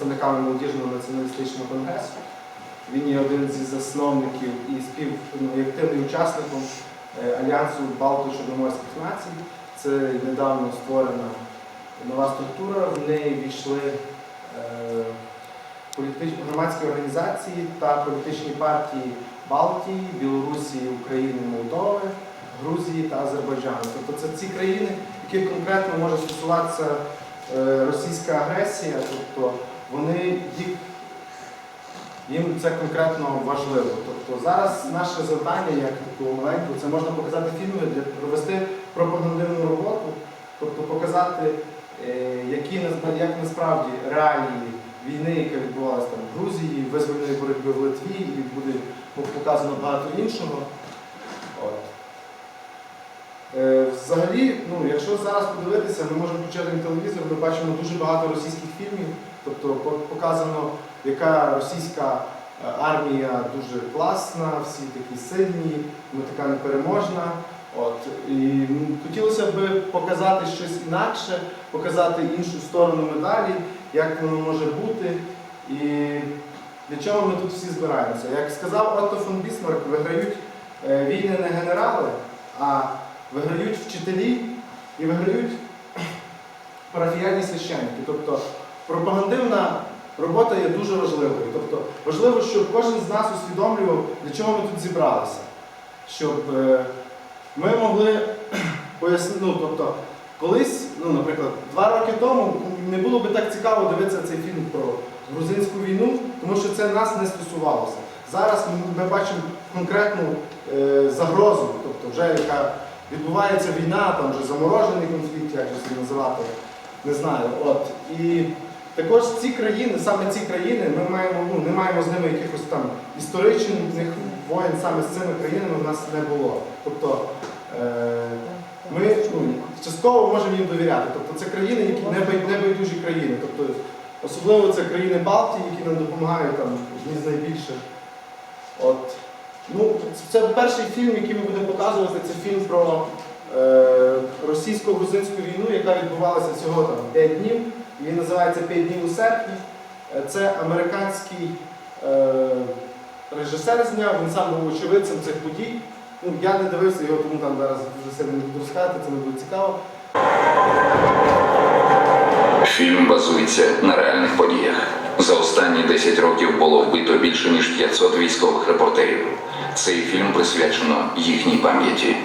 представниками молодіжного націоналістичного конгресу. Він є один зі засновників і спів ну, активним учасником е, Альянсу Балто-Чорноморських націй. Це недавно створена нова структура. В неї війшли е, громадські організації та політичні партії Балтії, Білорусі, України, Молдови, Грузії та Азербайджану. Тобто це ці країни, які конкретно може стосуватися е, російська агресія, тобто вони їх їм це конкретно важливо. Тобто зараз наше завдання, як такого маленького, це можна показати фільми, для провести пропагандивну роботу, тобто показати, е, які як насправді реалії війни, яка відбувалася в Грузії, визвольної боротьби в Литві, і буде показано багато іншого. От. Взагалі, ну, якщо зараз подивитися, ми можемо включити телевізор, ми бачимо дуже багато російських фільмів, тобто показано, яка російська е, армія дуже класна, всі такі сильні, ми така непереможна. От. І хотілося б показати щось інакше, показати іншу сторону медалі, як воно може бути. І для чого ми тут всі збираємося? Як сказав Отто фон Бісмарк, виграють е, війни не генерали, а виграють вчителі і виграють парафіяльні священники. Тобто пропагандивна робота є дуже важливою. Тобто важливо, щоб кожен з нас усвідомлював, для чого ми тут зібралися. Щоб е, ми могли пояснити, ну, тобто, колись, ну, наприклад, два роки тому не було би так цікаво дивитися цей фільм про грузинську війну, тому що це нас не стосувалося. Зараз ми- бачимо конкретну е, загрозу, тобто вже яка відбувається війна, там вже заморожений конфлікт, як же це називати, не знаю. От. І також ці країни, саме ці країни, ми маємо, ну, не маємо з ними якихось там історичних воєн саме з цими країнами в нас не було. Тобто е, ми ну, частково можемо їм довіряти. Тобто це країни, які не бай- не байдужі країни. Тобто, особливо це країни Балтії, які нам допомагають там з найбільших. От. Ну, це перший фільм, який ми будемо показувати, це фільм про е, російсько-грузинську війну, яка відбувалася всього там 5 днів. Він називається «П'ять днів у серпні. Це американський е, режисер зняв, він сам був очевидцем цих подій. Ну, я не дивився його, тому там зараз дуже сильно не буду розказати, це не буде цікаво. Фільм базується на реальних подіях. За останні 10 років було вбито більше ніж 500 військових репортерів. Цей фільм присвячено їхній пам'яті.